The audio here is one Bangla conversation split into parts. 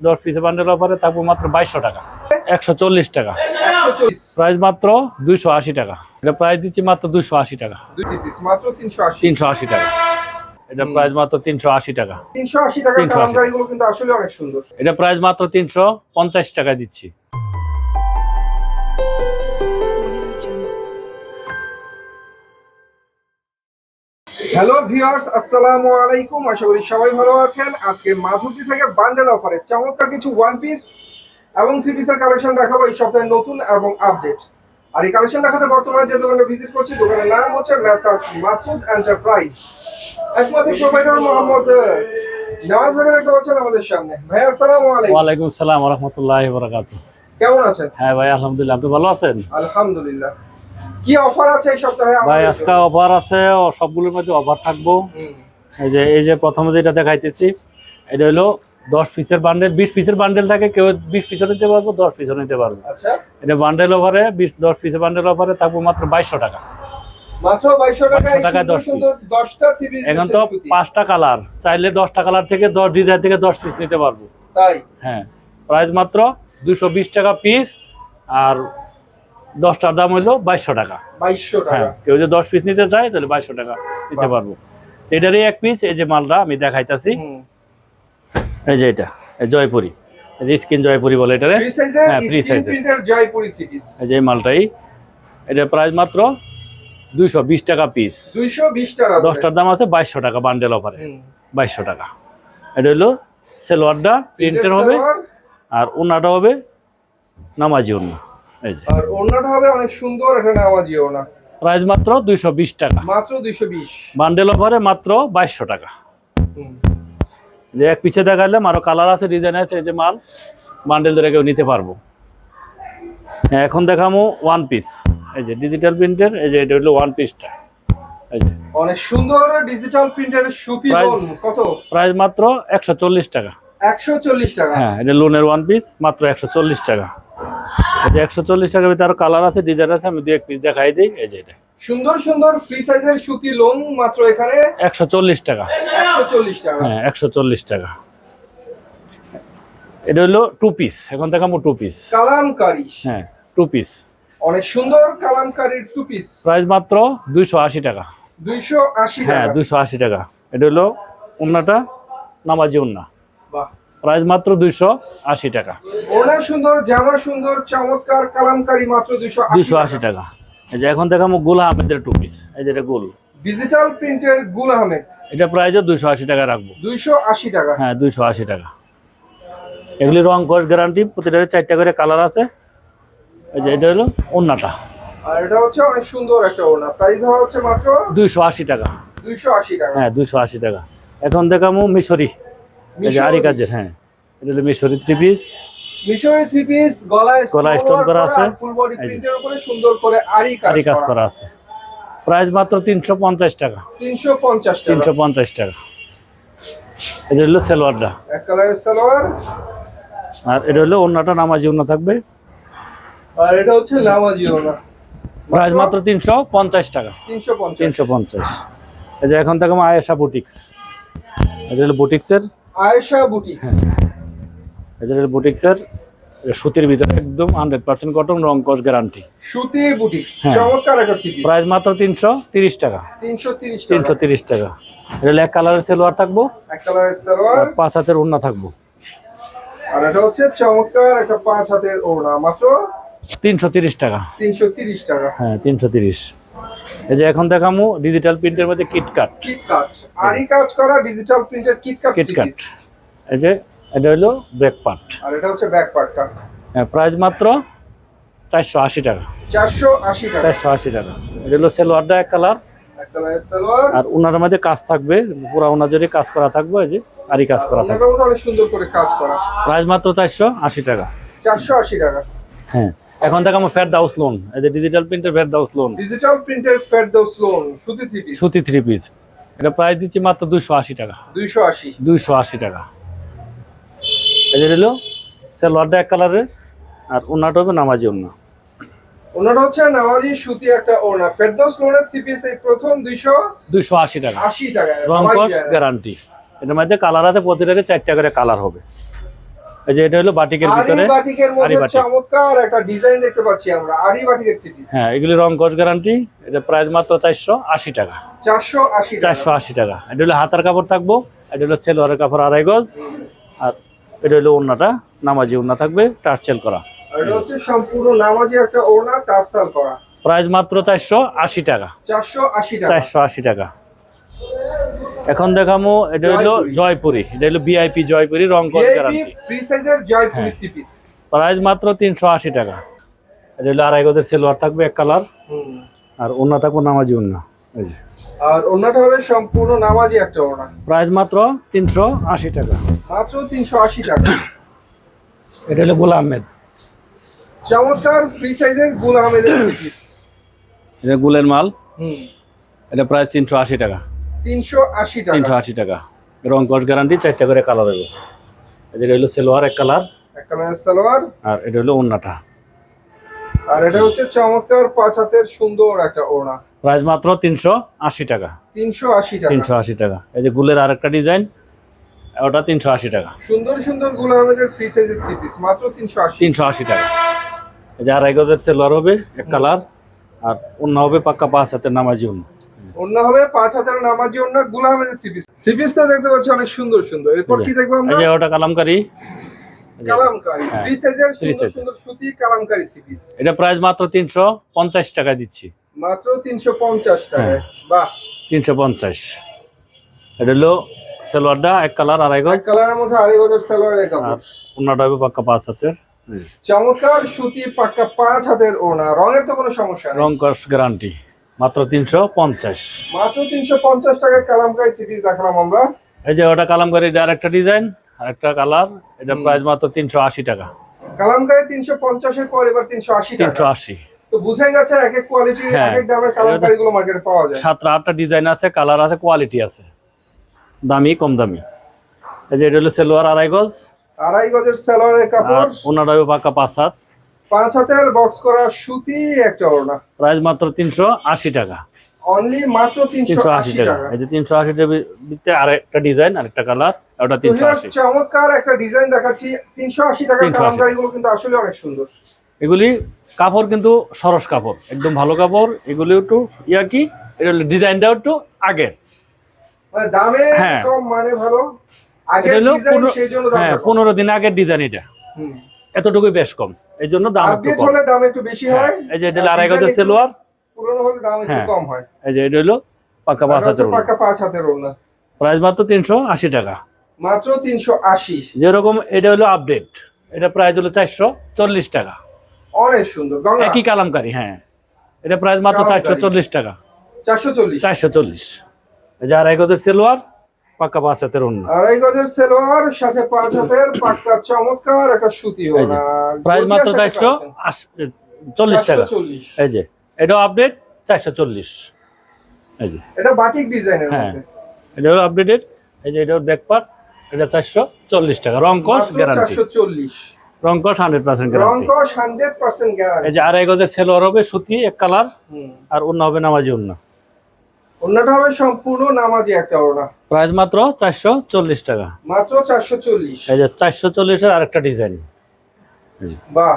দশ পিসে বান্ডেল অফারে থাকব মাত্র বাইশশো টাকা। একশো চল্লিশ টাকা। প্রাইস মাত্র দুইশো আশি টাকা। এটা প্রাইস দিচ্ছি মাত্র দুইশো আশি টাকা। তিনশো আশি। টাকা। এটা প্রাইস মাত্র তিনশো আশি টাকা। তিনশো আশি টাকার 380 কালামকারি গুলো কিন্তু আসলে অনেক সুন্দর। এটা প্রাইস মাত্র তিনশো পঞ্চাশ টাকা দিচ্ছি। হ্যালো ভিউয়ার্স আসসালামু আলাইকুম। আশা করি সবাই ভালো আছেন। আজকে মাধুরী থেকে বান্ডেল অফারে চমৎকার কিছু ওয়ান পিস এবং থ্রি পিসের কালেকশন দেখাবো এই সপ্তাহে নতুন এবং আপডেট আর এই কালেকশন দেখাতে বর্তমানে যে দোকানে ভিজিট করছি দোকানের নাম হচ্ছে মেসার্স মাসুদ এন্টারপ্রাইজ একমাত্র প্রোভাইডার মোহাম্মদ নওয়াজ ভাই দেখতে পাচ্ছেন আমাদের সামনে। ভাই আসসালামু আলাইকুম। ওয়ালাইকুম সালাম রহমতুল্লাহ বরাকাত কেমন আছেন? হ্যাঁ ভাই আলহামদুলিল্লাহ। আপনি ভালো আছেন? আলহামদুলিল্লাহ। কি অফার আছে এই সপ্তাহে ভাই আজকে অফার আছে ও সবগুলোর মধ্যে অফার থাকব। এই যে এই যে প্রথমে যেটা দেখাইতেছি এটা হলো দশ পিসের বান্ডেল বিশ পিসের বান্ডেল থাকে কেউ বিশ পিসও নিতে পারব দশ পিসও নিতে পারব। আচ্ছা। এটা বান্ডেল অফারে বিশ দশ পিসের বান্ডেল অফারে থাকব মাত্র বাইশশো টাকা। মাত্র বাইশশো টাকায় 2200 টাকায় সুন্দর 10 সুন্দর piece। দশটা থ্রি পিস এখন তো পাঁচটা কালার চাইলে দশটা কালার থেকে দশ ডিজাইন থেকে দশ পিস নিতে পারব। হ্যাঁ প্রাইস মাত্র দুশো বিশ টাকা পিস আর দশটার দাম হইল বাইশশো টাকা। বাইশশো হ্যাঁ টাকা কেউ যদি দশ পিস নিতে চায় তাহলে বাইশশো টাকা নিতে পারব। এটারই এক পিস এই যে মালটা আমি দেখাইতাছি। এই যে এটা জয়পুরি। স্কিন জয়পুরি বলে এটারে। হ্যাঁ, ফ্রি থ্রি এই যে মালটাই এটার প্রাইস মাত্র দুইশো বিশ টাকা পিস দুইশো বিশ টাকা দশটার দাম আছে বাইশশো টাকা বান্ডেল অফারে বাইশশো টাকা। এটা হলো সেলোয়ারটা প্রিন্টের হবে আর ওনাটা হবে নামাজি ওনা আর ওড়নাটা হবে অনেক সুন্দর এটা নামাজিও না। প্রাইস মাত্র দুইশো বিশ টাকা। মাত্র দুইশো বিশ। বান্ডেল অফারে মাত্র বাইশশো টাকা। যে এক পিছে দেখাইলাম আরও কালার আছে ডিজাইন আছে এই যে মাল বান্ডেল ধরে কেউ নিতে পারব। হ্যাঁ, এখন দেখামো ওয়ান পিস এই যে ডিজিটাল প্রিন্টের এই যে এটা হলো ওয়ান পিসটা এই যে। অনেক সুন্দর ডিজিটাল প্রিন্টারের সুতি কত? প্রাইস মাত্র একশো চল্লিশ টাকা। একশো চল্লিশ টাকা। হ্যাঁ এটা লোনের ওয়ান পিস মাত্র একশো চল্লিশ টাকা। এই যে একশো চল্লিশ টাকার ভিতরে আরও কালার আছে ডিজাইন আছে আমি দু এক পিস দেখাই দিই। এই যে এটা। সুন্দর সুন্দর ফ্রি সাইজের সুতি মাত্র এখানে একশো চল্লিশ টাকা। একশো চল্লিশ টাকা। হ্যাঁ একশো চল্লিশ টাকা। এটা হলো টু পিস এখন দেখাবো টু পিস কালামকারি। হ্যাঁ টু পিস অনেক সুন্দর কালামকারির টু পিস প্রাইস মাত্র দুইশো আশি টাকা। দুইশো আশি হ্যাঁ টাকা। দুইশো আশি টাকা। এটা হলো উন্নাটা নামাজি উন্না। প্রাইস মাত্র দুইশো আশি টাকা। ওনা সুন্দর জামা সুন্দর চমৎকার কালামকারি মাত্র দুইশো দুইশো আশি টাকা। এই যে এখন দেখাবো গুল আহমেদের টু পিস এই যে এটা গুল। ডিজিটাল প্রিন্টের গুল আহমেদ। এটা প্রাইসও দুইশো আশি টাকা রাখব। দুইশো আশি টাকা। হ্যাঁ দুইশো আশি টাকা। এগুলি রং কস গ্যারান্টি প্রতিটারে চারটা করে কালার আছে। এই যে এটা হলো উন্নাটা আর এটা হচ্ছে অনেক সুন্দর একটা ওনা প্রাইস হচ্ছে মাত্র দুইশো আশি টাকা। দুইশো আশি টাকা। হ্যাঁ দুইশো আশি টাকা। এখন দেখামো মিশরি। আরি কাজের হ্যাঁ। এটা হলো মিশরি থ্রি পিস মিশরি থ্রি পিস গলায় গলায় stone করা আছে। ফুল বডি প্রিন্টের উপরে সুন্দর করে আরি আরি কাজ কাজ করা। আছে। প্রাইস মাত্র তিনশো পঞ্চাশ টাকা। তিনশো পঞ্চাশ টাকা। তিনশো পঞ্চাশ টাকা। এটা হলো সেলোয়ারটা। এক কালারের সালোয়ার। আর এটা হলো অন্যটা নামাজি অন্য থাকবে। আর এটা হচ্ছে নামাজি ওনা প্রাইস মাত্র তিনশো পঞ্চাশ টাকা। তিনশো পঞ্চাশ। তিনশো পঞ্চাশ। এই যে এখন থেকে আয়েশা বুটিক্স এটা হলো বুটিক্সের আয়েশা বুটিক্স এটা বুটিক্সের সুতির ভিতরে একদম হান্ড্রেড পার্সেন্ট কটন রং কস গ্যারান্টি সুতি বুটিক্স হ্যাঁ। চমৎকার একটা প্রাইস মাত্র তিনশো তিরিশ টাকা। তিনশো তিরিশ তিনশো তিরিশ টাকা। এটা এক কালারের সেলোয়ার থাকব। এক কালারের সালোয়ার। পাঁচ হাতের ওড়না থাকব। আর এটা হচ্ছে চমৎকার একটা পাঁচ হাতের ওড়না মাত্র তিনশো তিরিশ টাকা। তিনশো তিরিশ টাকা। হ্যাঁ তিনশো তিরিশ। এই যে এখন দেখামো ডিজিটাল প্রিন্টের মধ্যে কিটকাট কিটকাট আরি কাজ করা ডিজিটাল প্রিন্টের কিটকাট কিটকাট এই যে এটা হলো ব্রেক পার্ট আর এটা হচ্ছে ব্যাক পার্টটা প্রাইস মাত্র চারশো আশি টাকা। চারশো আশি টাকা। চারশো আশি টাকা। এটা হলো সেলোয়ারটা এক কালার এক কালারের সালোয়ার। আর ওনার মধ্যে কাজ থাকবে পুরা ওনার যদি কাজ করা থাকবে এই যে আরই কাজ করা থাকবে। সুন্দর করে কাজ করা। প্রাইস মাত্র চারশো আশি টাকা। চারশো আশি টাকা। হ্যাঁ। এখন থেকে আমার ফ্যাট দাউস লোন এই যে ডিজিটাল প্রিন্টের ফ্যাট দাউস লোন ডিজিটাল প্রিন্টের ফেরদৌস লোন সুতি থ্রি পিস সুতি থ্রি পিস এটা প্রাইস দিচ্ছি মাত্র দুশো আশি টাকা। দুইশো আশি। দুইশো আশি টাকা। এই যে হলো সেলোয়ারটা এক কালারের আর ওনাটা হবে নামাজি ওনা ওনাটা হচ্ছে নামাজি সুতি একটা ওড়না। ফেরদৌস লোনের থ্রি পিস এই প্রথম দুইশো দুইশো আশি টাকা। আশি টাকা। রং বাবাই কস গ্যারান্টি এটার মধ্যে কালার আছে প্রতিটাকে চারটা করে কালার হবে। এই যে এটা হলো বাটিকের আরি ভিতরে বাটিকের মধ্যে চমৎকার একটা ডিজাইন দেখতে পাচ্ছি আমরা আরি বাটিকের হ্যাঁ এগুলি রং কস গ্যারান্টি এটা প্রাইস মাত্র চারশো আশি টাকা। চারশো আশি চারশো আশি টাকা। এটা হলো হাতার কাপড় থাকব এটা হলো সেলোয়ারের কাপড় আড়াই গজ আর এটা হলো ওড়নাটা নামাজি ওড়না থাকবে টার্সেল করা। এটা হচ্ছে সম্পূর্ণ নামাজি একটা ওড়না টার্সাল করা। প্রাইস মাত্র চারশো আশি টাকা। চারশো আশি টাকা। চারশো আশি টাকা। এখন দেখামো এটা হলো জয়পুরি। এটা হলো ভিআইপি জয়পুরি রং কস গ্যারান্টি ফ্রি সাইজের জয়পুরি। থ্রি পিস প্রাইস মাত্র তিনশো আশি টাকা। এটা হলো আড়াই গজের সেলোয়ার থাকবে এক কালার আর ওড়না থাকব নামাজি ওড়না। এই যে। আর ওড়নাটা হবে সম্পূর্ণ নামাজি একটা ওড়না। প্রাইস মাত্র তিনশো আশি টাকা। মাত্র তিনশো আশি টাকা। এটা হলো গোলা আহমেদ। চমৎকার ফ্রি সাইজের গুল আহমেদের পিস এটা গুলের মাল। হুম। এটা প্রায় তিনশো আশি টাকা। তিনশো আশি তিনশো টাকা আশি টাকা। রং কস গ্যারান্টি চারটা করে কালার হবে এটা হলো সেলোয়ার এক কালার এক কালারের সালোয়ার আর এটা হলো ওড়নাটা। আর এটা হচ্ছে চমৎকার পাঁচ হাতের সুন্দর একটা ওড়না। প্রাইস মাত্র তিনশো আশি টাকা। তিনশো আশি টাকা। তিনশো আশি টাকা। এই যে গুলের আরেকটা ডিজাইন ওটা তিনশো আশি টাকা। সুন্দর সুন্দর গুল আহমেদের ফ্রি সাইজের থ্রি পিস মাত্র তিনশো আশি। তিনশো আশি টাকা। এই যে আড়াই গজের সেলোয়ার হবে এক কালার আর অন্য হবে পাক্কা পাঁচ হাতের নামাজি অন্য অন্য হবে পাঁচ হাতের নামাজি অন্য গুল আহমেদের থ্রি পিস দেখতে পাচ্ছি অনেক সুন্দর সুন্দর। এরপর কি দেখব এই আমরা যে ওটা কালামকারি। কালামকারি। হ্যাঁ, সাইজের সুন্দর size। সুন্দর সুতি কালামকারি থ্রি এটা প্রাইস মাত্র তিনশো পঞ্চাশ টাকা দিচ্ছি। মাত্র হ্যাঁ। বাহ। এটা হলো সেলোয়ারটা এক কালার আড়াই এক গজ কালারের মধ্যে আড়াই গজের কাপড়। অন্যটা হবে পাক্কা পাঁচ হাতের। চমৎকার সুতি পাক্কা পাঁচ হাতের ওনা রঙের তো কোনো সমস্যা নেই। রং কস গ্যারান্টি মাত্র তিনশো পঞ্চাশ। মাত্র তিনশো পঞ্চাশ টাকায় কালামকারি থ্রি পিস দেখালাম আমরা। এই যে ওটা কালামকারি আরেকটা ডিজাইন আরেকটা কালার এটা প্রাইস মাত্র তিনশো আশি টাকা। কালামকারি তিনশো পঞ্চাশের পর এবার তিনশো আশি তিনশো আশি। তো বুঝাই যাচ্ছে এক এক কোয়ালিটির হ্যাঁ। এক এক দামের কালামকারি গুলো মার্কেটে পাওয়া যায়। সাতটা আটটা ডিজাইন আছে কালার আছে কোয়ালিটি আছে। দামি কম দামি। এই যে এটা হলো সেলোয়ার আড়াই গজ। আড়াই গজের সালোয়ারের কাপড়। পাঁচ হাত। পাঁচ হাতের বক্স করা সুতি একটা ওড়না। প্রাইস মাত্র তিনশো আশি টাকা। অনলি মাত্র তিনশো আশি টাকা। টাকা। এই যে তিনশো আশি আরেকটা ডিজাইন আরেকটা কালার ওটা তিনশো আশি। চমৎকার একটা ডিজাইন দেখাচ্ছি। তিনশো আশি টাকার 380 কিন্তু আসলে অনেক সুন্দর। এগুলি কাপড় কিন্তু সরস কাপড় একদম ভালো কাপড়। এগুলি একটু ইয়া কি? এটা ডিজাইনটাও একটু আগের। মানে দামে হ্যাঁ। কম মানে ভালো। ডিজাইন সেই জন্য হ্যাঁ পনেরো দিন আগের ডিজাইন এটা। এতটুকুই বেশ কম। এই জন্য দাম একটু কম। দাম একটু বেশি হ্যাঁ, হয়। এই যে এটা আড়াই গজের সেলোয়ার। পুরনো হলে দাম একটু হ্যাঁ। কম হয়। এই যে এটা হলো আর পাঁচ হাতের পাকা পাঁচ হাতের ওড়না। প্রাইস মাত্র তিনশো আশি টাকা। মাত্র তিনশো আশি। যেরকম এটা হলো আপডেট এটা প্রাইস হলো চারশো চল্লিশ টাকা। অনেক সুন্দর একই কালামকারী হ্যাঁ। এটা প্রাইস মাত্র চারশো কালামকারী। চল্লিশ টাকা। চারশো চল্লিশ। চারশো চল্লিশ। এই যে আড়াই গজের সেলোয়ার পাক্কা পাঁচ হাতের আড়াই গজের সেলোয়ার সাথে পাঁচ হাতের চমৎকার একটা সুতি ওড়না। প্রাইস মাত্র চারশো। চল্লিশ টাকা। এই যে এটাও আপডেট চারশো চল্লিশ। এই যে। এটা বাটিক ডিজাইনের হ্যাঁ। মধ্যে। এটা হলো আপডেটেড এই যে এটা ব্যাক পার্ট এটা চারশো চল্লিশ টাকা। রং গ্যারান্টি চারশো চল্লিশ। রং হান্ড্রেড পার্সেন্ট রংকশ হান্ড্রেড পার্সেন্ট এই যে আড়াই গজের সেলোয়ার হবে সুতি এক কালার আর অন্য হবে নামাজি অন্য অন্যটা হবে সম্পূর্ণ নামাজি একটা ওড়না। প্রাইস মাত্র চারশো চল্লিশ টাকা। মাত্র চারশো চল্লিশ। এই যে চারশো চল্লিশের আরেকটা ডিজাইন। বাহ।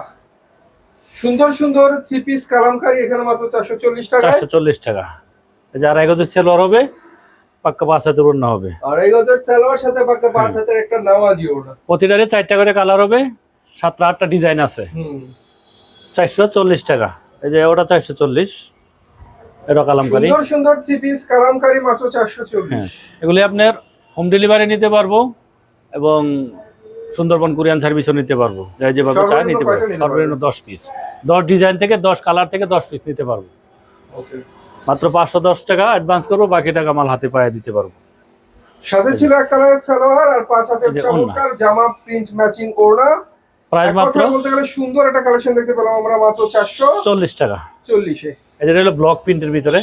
সুন্দর সুন্দর থ্রি পিস কালামকারি এখানে মাত্র চারশো চল্লিশ টাকা চারশো চল্লিশ টাকা। এই যে আড়াই গজের সেলোয়ার হবে পাক্কা পাঁচ হাতের অন্য হবে। আর এই গজের সালোয়ার সাথে পাক্কা পাঁচ হাতের একটা নামাজি ওড়না। প্রতিটারে চারটা করে কালার হবে সাতটা আটটা ডিজাইন আছে। হুম। চারশো চল্লিশ টাকা। এই যে ওটা চারশো চল্লিশ। এটা কালামকারি। সুন্দর সুন্দর থ্রি পিস কালামকারি মাত্র চারশো হ্যাঁ চল্লিশ এগুলি আপনার হোম ডেলিভারি নিতে পারব এবং সুন্দরবন কোরিয়ান সার্ভিসও নিতে পারব। যাই যেভাবে চায় নিতে পারব। সর্বনিম্ন দশ পিস দশ ডিজাইন থেকে দশ কালার থেকে দশ পিস নিতে পারব। ওকে মাত্র পাঁচশো দশ টাকা অ্যাডভান্স করব বাকি টাকা মাল হাতে পায়ে দিতে পারব। সাথে ছিল এক কালারের সালোয়ার আর পাঁচ হাতের। চমৎকার জামা প্রিন্ট ম্যাচিং ওড়না। প্রাইস মাত্র বলতে গেলে সুন্দর একটা কালেকশন দেখতে পেলাম আমরা মাত্র চারশো চল্লিশ টাকা। চল্লিশে। এটা হলো ব্লক প্রিন্টের ভিতরে।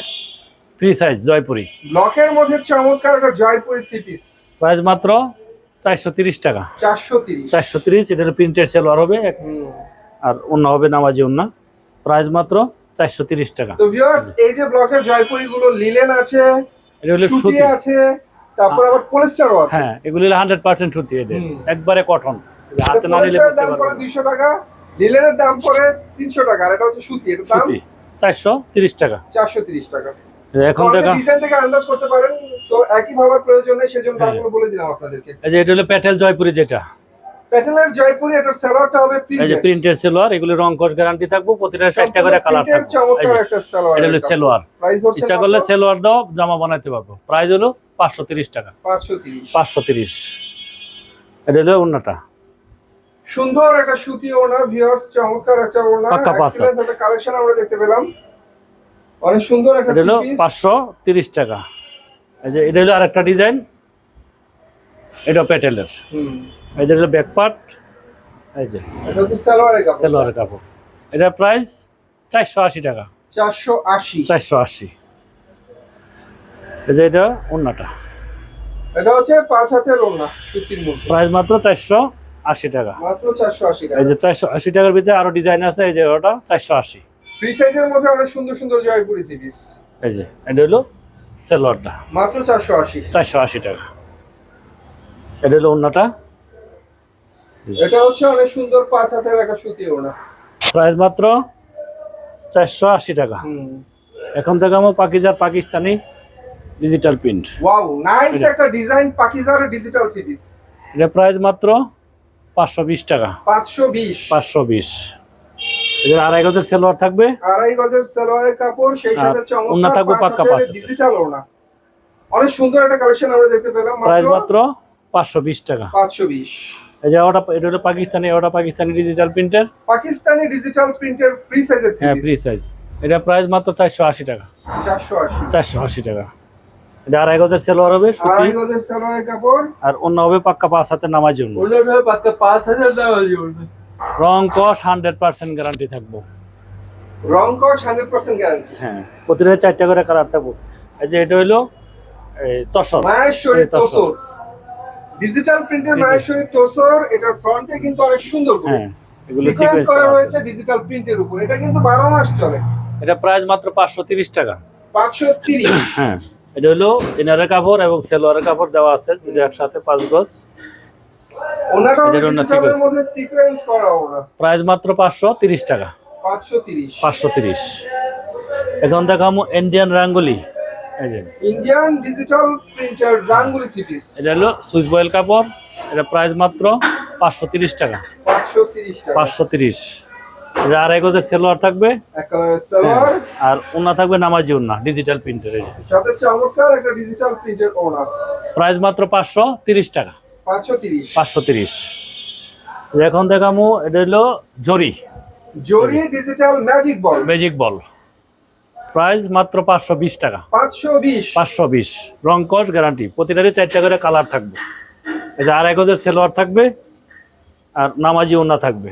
Free size Jaipuri. ব্লকের মধ্যে চমৎকার একটা জয়পুরি থ্রি পিস প্রাইস মাত্র চারশো তিরিশ টাকা। চারশো তিরিশ। চারশো তিরিশ এটা হলো প্রিন্টের সেলোয়ার হবে। আর অন্য হবে নামাজি অন্য। প্রাইস মাত্র চারশো তিরিশ টাকা। তো ভিউয়ার্স এই যে ব্লকের জয়পুরি গুলো লিলেন আছে এটা হলো সুতি আছে তারপর আবার পলিস্টারও আছে। হ্যাঁ এগুলি হান্ড্রেড পার্সেন্ট সুতি এদের। একবারে কটন হাতে না নিলে দাম পড়ে। দুইশো টাকা লিলেনের দাম পড়ে তিনশো টাকা আর এটা হচ্ছে সুতি। এটার দাম চারশো তিরিশ টাকা। চারশো তিরিশ টাকা। এখন ডিজাইন থেকে আন্দাজ করতে পারেন তো একই ভাবার প্রয়োজন সেজন্য হ্যাঁ। দামগুলো বলে দিলাম আপনাদেরকে। এই যে এটা হলো প্যাটেল জয়পুরি যেটা। প্যাটেলের জয়পুরি এটার সালোয়ারটা হবে এই যে প্রিন্টেড সেলোয়ার এগুলো রং কস গ্যারান্টি থাকব প্রতিটা চারটা করে কালার থাকবে। চমৎকার একটা সালোয়ার এটা হলো সেলোয়ার। প্রাইস হচ্ছে ইচ্ছা করলে সেলোয়ার দাও জামা বানাইতে পারব। প্রাইস হলো পাঁচশো তিরিশ টাকা। পাঁচশো তিরিশ। পাঁচশো তিরিশ। এটা হলো অন্যটা সুন্দর একটা সুতি ওড়না ভিউয়ার্স চমৎকার একটা ওড়না পাঁচ একটা কালেকশন আমরা দেখতে পেলাম। অনেক সুন্দর একটা এটা হলো three piece। পাঁচশো তিরিশ টাকা। এই যে এটা হলো আরেকটা ডিজাইন এটা প্যাটেলের। হুম। এই যে হলো ব্যাক পার্ট এই যে এটা হচ্ছে সালোয়ারের কাপড়। সেলোয়ারের কাপড়। এটা প্রাইস চারশো আশি টাকা। চারশো আশি। চারশো আশি। এই যে এটা অন্যটা এটা হচ্ছে পাঁচ হাতের ওড়না সুতির মধ্যে। প্রাইস মাত্র চারশো আশি টাকা। মাত্র চারশো এই যে চারশো আশি টাকার ভিতরে আরও ডিজাইন আছে এই যে ওটা চারশো আশি। ফ্রি সাইজের মধ্যে অনেক সুন্দর সুন্দর জয়পুরি থ্রি পিস এই যে এটা হলো সেলোয়ারটা মাত্র চারশো আশি। চারশো আশি টাকা। এটা হলো অন্যটা এটা হচ্ছে অনেক সুন্দর পাঁচ হাতের একটা সুতি প্রাইস মাত্র চারশো আশি টাকা। এখন থেকে আমার পাকিজার Pakistani digital print wow nice একটা ডিজাইন পাকিজার ডিজিটাল পিস এটা প্রাইস মাত্র পাঁচশো বিশ টাকা। পাঁচশো বিশ। পাঁচশো বিশ। আড়াই গজের সেলোয়ার থাকবে? আড়াই গজের সালোয়ারের কাপড় সেই সাথে ওড়না থাকবে পাক্কা পাঁচ ডিজিটাল ওড়না। অনেক সুন্দর একটা কালেকশন আমরা দেখতে পেলাম প্রাইস মাত্র মাত্র পাঁচশো বিশ টাকা। পাঁচশো বিশ। এই যে ওটা এটা হলো পাকিস্তানি ওটা পাকিস্তানি ডিজিটাল প্রিন্টের পাকিস্তানি ডিজিটাল প্রিন্টের ফ্রি সাইজের হ্যাঁ ফ্রি সাইজ এটা প্রাইস মাত্র চারশো আশি টাকা। চারশো আশি। চারশো আশি টাকা। এটা আড়াই গজের সেলোয়ার হবে সুতি। আড়াই গজের সালোয়ারের কাপড়। আর অন্য হবে পাক্কা পাঁচ হাতে নামার জন্য। পাক্কা পাঁচ হাজার রং কস হান্ড্রেড পার্সেন্ট গ্যারান্টি থাকব। রং কস হান্ড্রেড পার্সেন্ট গ্যারান্টি হ্যাঁ প্রতিটা চারটা করে কালার থাকব। এই যে এটা এই তসর। মায়েশ্বরী তসর। ডিজিটাল প্রিন্টের এই মায়েশ্বরী তোসর এটার ফ্রন্টে কিন্তু অনেক সুন্দর করে হ্যাঁ সিকোয়েন্স করা রয়েছে ডিজিটাল প্রিন্টের উপর। এটা কিন্তু বারো মাস চলে। এটা প্রাইস মাত্র পাঁচশো তিরিশ টাকা। পাঁচশো তিরিশ। হ্যাঁ। এটা হলো ইনারের কাপড় এবং সেলোয়ারের কাপড় দেওয়া আছে যদি একসাথে পাঁচ গজ। প্রাইস মাত্র পাঁচশো তিরিশ টাকা। পাঁচশো তিরিশ। এখন দেখামো Indian Rangoli Indian digital printer Rangoli three এটা হলো সুইচ বয়েল কাপড়। এটা প্রাইস মাত্র পাঁচশো তিরিশ টাকা। পাঁচশো তিরিশ টাকা। পাঁচশো তিরিশ। এটা আড়াই গজের সেলোয়ার থাকবে। এক সালোয়ার। আর ওনা থাকবে নামাজি ওনা ডিজিটাল প্রিন্টের সাথে চমৎকার একটা ডিজিটাল প্রিন্টের ওনা। প্রাইস মাত্র পাঁচশো তিরিশ টাকা। পাঁচশো তিরিশ। এখন দেখামু এটা হলো জরি। জরি digital magic ball magic ball price মাত্র পাঁচশো বিশ টাকা। পাঁচশো বিশ। পাঁচশো বিশ। রং কস গ্যারান্টি প্রতিটারই চারটা করে কালার থাকবে। এই যে আড়াই গজের সেলোয়ার থাকবে আর নামাজি ওনা থাকবে।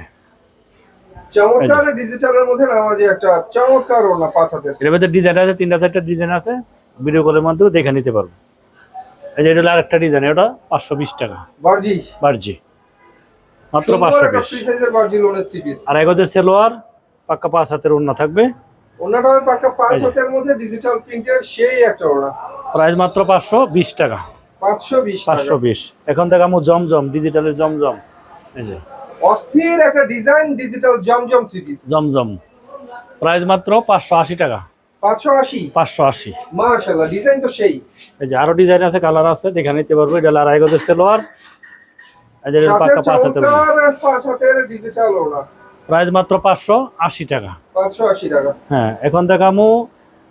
চমৎকার ডিজিটালের মধ্যে নামাজি একটা চমৎকার পাঁচ হাতের এর মধ্যে ডিজাইন আছে তিনটা চারটা ডিজাইন আছে। ভিডিও কলের মাধ্যমে দেখে নিতে পারব। এই যে এটা আরেকটা ডিজাইন ওটা পাঁচশো বিশ টাকা। বার্জি। বার্জি। মাত্র পাঁচশো বিশ। বার্জি লোনের থ্রি পিস আড়াই গজের সেলোয়ার পাক্কা পাঁচ হাতের ওনা থাকবে। হবে পাক্কা পাঁচ হাতের মধ্যে ডিজিটাল প্রিন্টের সেই একটা ওনা প্রাইস মাত্র পাঁচশো বিশ টাকা। পাঁচশো বিশ পাঁচশো বিশ। এখন থেকে আমার জমজম ডিজিটালের জমজম। এই যে। অস্থির একটা design digital Zamzam three piece Zamzam. Price মাত্র পাঁচশো আশি টাকা। পাঁচশো আশি? পাঁচশো আশি। ডিজাইন তো সেই। এই যে আরও ডিজাইন আছে কালার আছে দেখে নিতে পারব এটা আড়াই গজের সেলোয়ার। এই যে সাথে পাঁচ হাতের পাঁচ হাতের ডিজিটাল প্রাইস মাত্র পাঁচশো আশি টাকা। পাঁচশো আশি টাকা। হ্যাঁ এখন দেখামু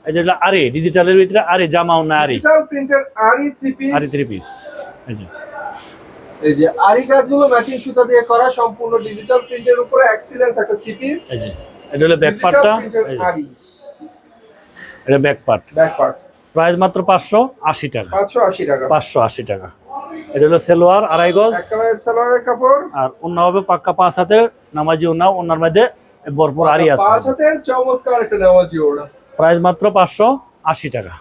এই যে আরে ডিজিটালের ভিতরে আরে জামাও না আরে। ডিজিটাল প্রিন্টের আরি থ্রি পিস আরে থ্রি পিস এই যে। এই যে আরি কাজগুলো ম্যাচিং সুতা দিয়ে করা সম্পূর্ণ ডিজিটাল প্রিন্টের উপরে এক্সিলেন্স একটা থ্রি পিস এটা হলো ব্যাক পার্টটা আরি এটা back part back part price মাত্র পাঁচশো আশি টাকা। পাঁচশো আশি টাকা। পাঁচশো আশি টাকা। এটা হলো সেলোয়ার আড়াই গজ। সালোয়ারের কাপড়। আর অন্য হবে পাক্কা পাঁচ হাতের নামাজি ওনা ওনার মধ্যে ভরপুর আড়ি আছে। পাঁচ হাতের চমৎকার একটা নেওয়াজি ওড়া প্রাইস মাত্র পাঁচশো আশি টাকা।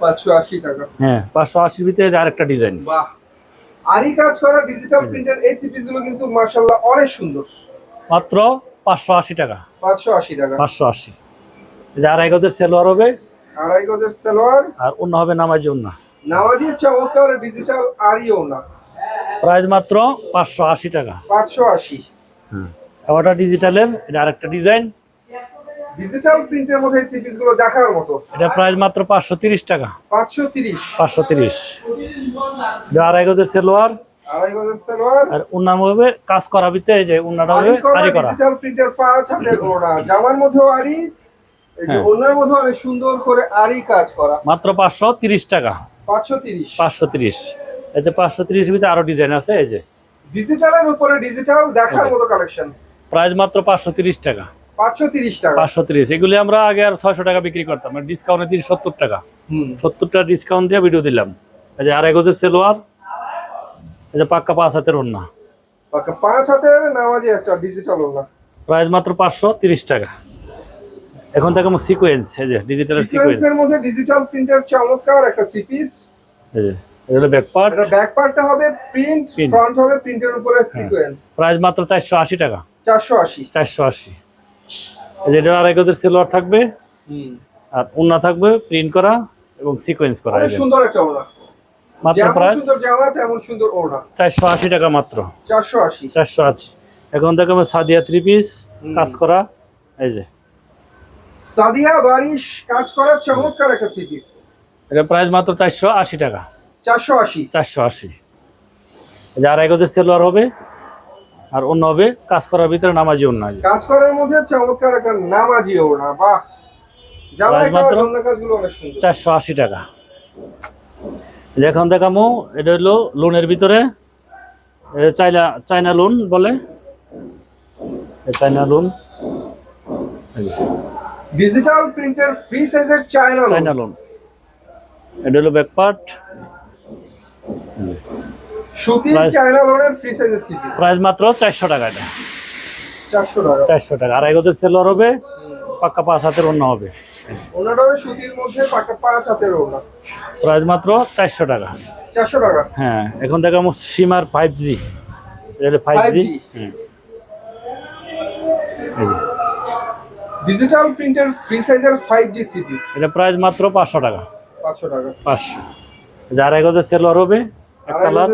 পাঁচশো আশি টাকা। হ্যাঁ পাঁচশো আশির ভিতরে আরেকটা ডিজাইন বাহ। আরি কাজ করা ডিজিটাল প্রিন্টের এই থ্রি পিসগুলো কিন্তু মাশাল্লাহ অনেক সুন্দর। মাত্র পাঁচশো আশি টাকা। পাঁচশো আশি টাকা। পাঁচশো আশি। এই যে আড়াই গজের সেলোয়ার হবে। আড়াই গজের সালোয়ার। আর অন্য হবে নামাজি ওনা নামাজির চমৎকার ডিজিটাল আরি ওড়না। প্রাইস মাত্র পাঁচশো আশি টাকা। পাঁচশো আশি। ওটা ডিজিটালের এটা আরেকটা ডিজাইন ডিজিটাল প্রিন্টের মধ্যে থ্রি পিসগুলো দেখার মতো। এটা প্রাইস মাত্র পাঁচশো তিরিশ টাকা। পাঁচশো তিরিশ। পাঁচশো তিরিশ। আড়াই গজের সেলোয়ার। আড়াই গজের সালোয়ার। আর উন্নার হবে কাজ করা ভিতরে এই যে উন্নাটা হবে আড়ি করা ডিজিটাল প্রিন্টের পাঁচ হাতের ওড়না। জামার মধ্যেও আরি এই যে হ্যাঁ। মধ্যে অনেক সুন্দর করে আরি কাজ করা। মাত্র পাঁচশো তিরিশ টাকা। পাঁচশো তিরিশ। পাঁচশো তিরিশ। এই যে পাঁচশো তিরিশ ভিতরে আরও ডিজাইন আছে এই যে। ডিজিটালের উপরে ডিজিটাল দেখার মতো কালেকশন প্রাইস মাত্র পাঁচশো তিরিশ টাকা। পাঁচশো তিরিশ এগুলি আমরা আগে আর টাকা বিক্রি করতাম। মানে সত্তর টাকা। সত্তর টাকা ডিসকাউন্ট দিয়ে ভিডিও দিলাম। আর পাক্কা পাঁচ পাঁচ মাত্র পাঁচশো তিরিশ টাকা। এখন সিকোয়েন্স ডিজিটাল মধ্যে ডিজিটাল চমৎকার একটা ব্যাক পার্ট ব্যাক পার্টটা হবে প্রিন্ট হবে প্রিন্টের উপরে হ্যাঁ। সিকোয়েন্স মাত্র 480 টাকা। 480 480 রেডের আর গজের সেলোয়ার থাকবে। আর উন্না থাকবে প্রিন্ট করা এবং সিকোয়েন্স করা। সুন্দর একটা ওড়না। মাত্র প্রায় সুন্দর ওড়না। 480 টাকা মাত্র। 480 480 এখন দেখো সাদিয়া থ্রি পিস কাজ করা। এই যে। সাদিয়া বারিশ কাজ করা চমৎকার একটা থ্রি পিস এটা প্রাইস মাত্র 480 টাকা। 480 480 এই যে আড়াই সেলোয়ার হবে। আর অন্য হবে কাজ করার ভিতরে নামাজি অন্য আছে কাজ করার মধ্যে চমৎকার একটা নামাজি ওড়না বাহ। চারশো আশি টাকা। এখন দেখামো এটা হলো লোনের ভিতরে। চাইনা চাইনা লোন বলে। China lawn. ডিজিটাল প্রিন্টের ফ্রি সাইজের চায়না চাইনা লোন। এটা হলো সুতির Price- চায়না লোনের ফ্রি সাইজের থ্রি পিস প্রাইস মাত্র টাকা এটা। হবে পাক্কা পাঁচ হাতের হবে। সুতির মধ্যে পাকা পাঁচ হাতের ওড়না। প্রাইস মাত্র চারশো টাকা। চারশো টাকা। হ্যাঁ এখন সীমার ফাইভ জি এটা ফাইভ জি 5G ডিজিটাল প্রিন্টের ফ্রি সাইজের ফাইভ জি থ্রি পিস এটা প্রাইস মাত্র পাঁচশো টাকা। পাঁচশো টাকা। পাঁচশো। যে আড়াই গজের সেলোয়ার হবে কালার।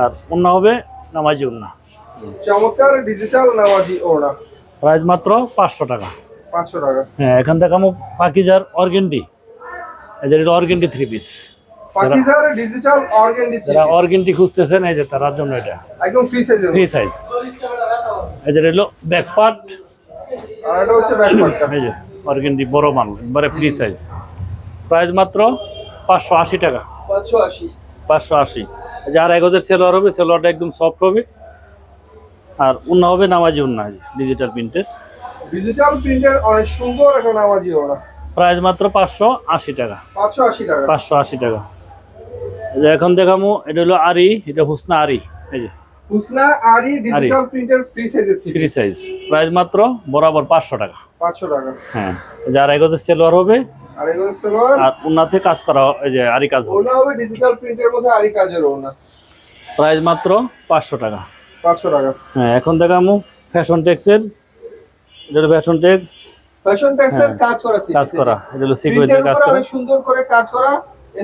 আর অন্য হবে নামাজি অন্য চমৎকার ডিজিটাল নামাজি ওড়না। প্রাইস মাত্র পাঁচশো টাকা। পাঁচশো টাকা। হ্যাঁ এখান দেখামো পাকিজার অর্গেন্ডি। এদের অর্গেন্ডি থ্রি পিস পাকিজার ডিজিটাল অর্গেন্ডি যারা অর্গেন্ডি খুঁজতেছেন এই যে তার জন্য এটা। একদম ফ্রি সাইজ এদের হলো ব্যাক পার্ট আর এটা হচ্ছে ব্যাকপার্টটা এই যে অর্গেন্ডি বড় মাল একবারে ফ্রি সাইজ প্রাইস মাত্র পাঁচশো আশি টাকা। পাঁচশো আশি। পাঁচশো আশি। এই যে আর এক হাজার সেলোয়ার হবে সেলোয়ারটা একদম সফট হবে। আর উন্না হবে নামাজি উন্না ডিজিটাল প্রিন্টের ডিজিটাল প্রিন্টের অনেক সুন্দর একটা নামাজি ওড়না। প্রাইস মাত্র পাঁচশো আশি টাকা। পাঁচশো আশি টাকা। পাঁচশো আশি টাকা। এখন দেখামো এটা হলো আরি এটা হুসনা আরি এই যে। হুসনা আরি ডিজিটাল প্রিন্টের ফ্রি সাইজের ফ্রি সাইজ প্রাইস মাত্র বরাবর পাঁচশো টাকা। পাঁচশো টাকা। হ্যাঁ এই যে আর এক হাজার সেলোয়ার হবে আর এগুলো কাজ করা হ- এই যে আরি কাজ হবে হবে ডিজিটাল প্রিন্টের মধ্যে আরি কাজের ওড়না প্রাইস মাত্র পাঁচশো টাকা। পাঁচশো টাকা। হ্যাঁ এখন দেখামো ফ্যাশন টেক্সের ফ্যাশন টেক্স ফ্যাশন হ্যাঁ, কাজ করা কাজ করা। এটা হলো কাজ করা। সুন্দর করে কাজ করা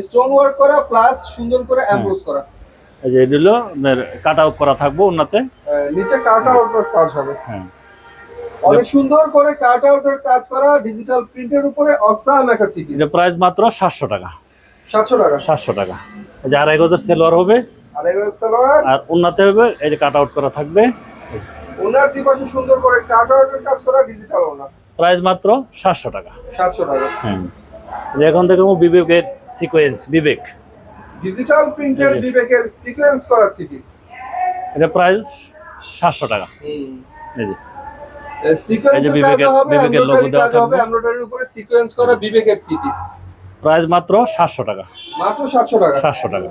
স্টোন ওয়ার্ক করা প্লাস সুন্দর করে এমব্রোজ করা। এই যে এটা হলো কাট আউট করা থাকব ওনাতে। নিচে কাট আউটের কাজ হবে। হ্যাঁ। অনেক সুন্দর করে কাট আউটের কাজ করা ডিজিটাল প্রিন্টের উপরে অসাম একটা থ্রি পিস এটা প্রাইস মাত্র সাতশো টাকা। সাতশো টাকা। সাতশো টাকা। এই যে আড়াই গজের সেলোয়ার হবে। আর এগুলো সালোয়ার আর উন্নাতে হবে এই যে কাট আউট করা থাকবে। ওনার দুপাশে সুন্দর করে কাট আউটের কাজ করা ডিজিটাল ওনার প্রাইস মাত্র সাতশো টাকা। সাতশো টাকা। হ্যাঁ যে এখন থেকে বিবেকের সিকোয়েন্স বিবেক। ডিজিটাল প্রিন্টের যে। বিবেকের সিকোয়েন্স করা থ্রি পিস এটা প্রাইস সাতশো টাকা। এই যে এই যে। প্রাইস মাত্র সাতশো টাকা। মাত্র সাতশো টাকা। সাতশো টাকা।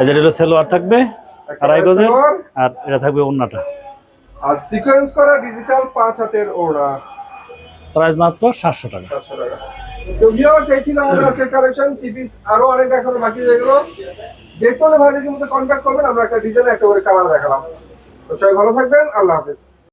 এই যে এটা সেলোয়ার থাকবে আড়াই গজের আর এটা থাকবে ওন্নাটা আর সিকোয়েন্স করা ডিজিটাল পাঁচ হাতের ওড়না। প্রাইস মাত্র সাতশো টাকা। সাতশো টাকা। তো ভিউয়ার্স এই ছিল আমাদের আজকের কালেকশন থ্রি পিস আরও অনেক দেখানো বাকি রয়ে গেল। দেখতে হলে ভাইদেরকে মতো কন্ট্যাক্ট করবেন আমরা একটা ডিজাইন একটা করে কালার দেখালাম। তো সবাই ভালো থাকবেন আল্লাহ হাফেজ।